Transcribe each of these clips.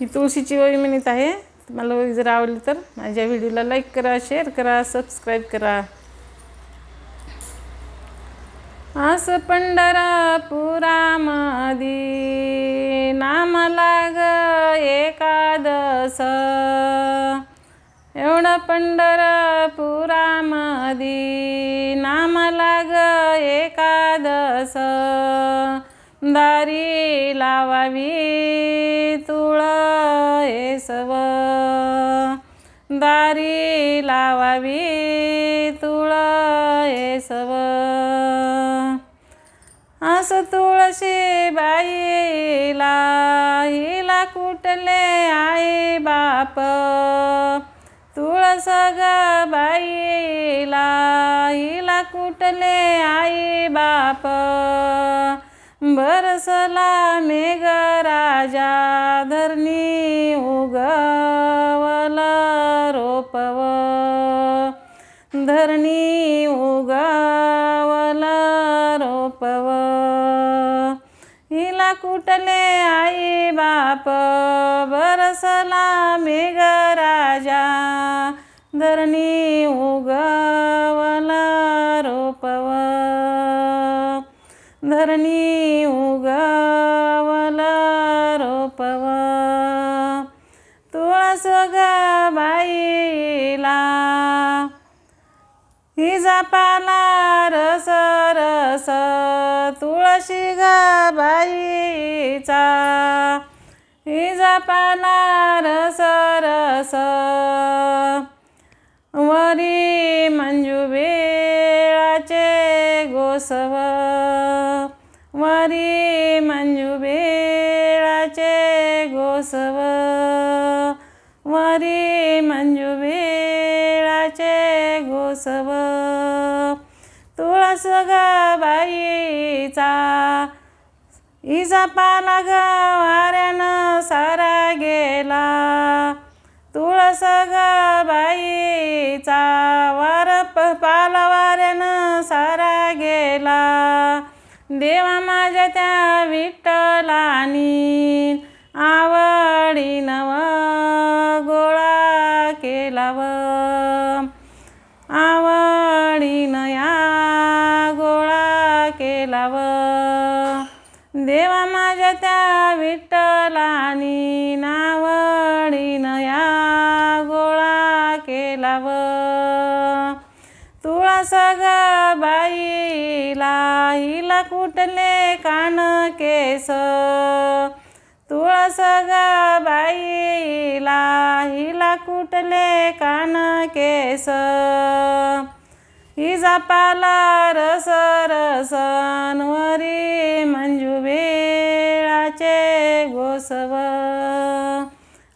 ही तुळशीची ओळी म्हणत आहे. तुम्हाला ओळी जर आवडली तर माझ्या व्हिडिओला लाईक करा शेअर करा सबस्क्राईब करा. आस पंढरापुरामदी नाम लाग एकादस. एवढं पंढरपुरामदी नाम लाग एका दारी लावावी तुळा येसव. दारी लावावी तुळा येसव. आस तुळशी बाईला हिला कुठले आई बाप? तुळस ग बाईला हिला कुठले आई बाप? बरसला मेघ राजा धरणी उगवला रोपव. धरणी उगवला रोपव. हिला कुठले आई बाप बरसला मेघ राजा धरणी उगवल उगवल रोपव. तुळस ग बाईला. हिजा पाला रस रस तुळशी ग बाईचा. हिजा पाला रस रस वरी मंजू बेळाचे गोसव. वरी मंजुबेळाचे गोसव. वरी मंजुबेळाचे गोसव. तुळस ग बाईचा इजा पाला ग वाऱ्यानं सारा गेला. तुळस ग बाईचा देवा माझ्या त्या विठ्ठलानी आवडीनव गोळा केला व आवडीनं या गोळा केला व देवा माझ्या त्या विठ्ठलानी नावडीनं या गोळा केला व तुळा सगळं कुटले कान केस. तुळस गा बाईला हिला कुटले कान केस. हिजा पाला रस रसन वरी मंजू गोसव.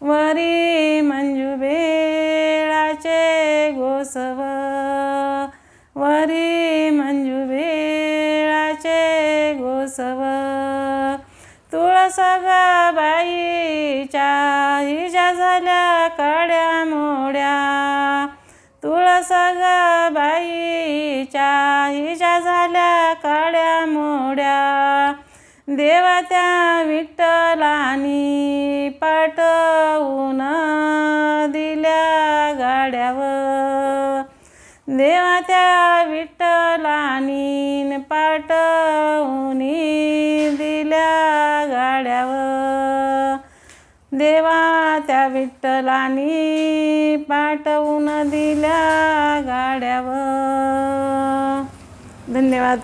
वरी मंजुबेळाचे गोसव. गोसव तुळस बाईच्या हिजा झाल्या काड्या मोड्या. तुळस बाईच्या हिजा झाल्या काड्या मोड्या. देवा त्या विठ्ठलानी पाठवून दिल्या गाड्यावर. देवा त्या विठ्ठलानी पाठवून दिल्या गाड्यावर. देवा त्या विठ्ठलानी पाठवून दिल्या गाड्यावर. धन्यवाद.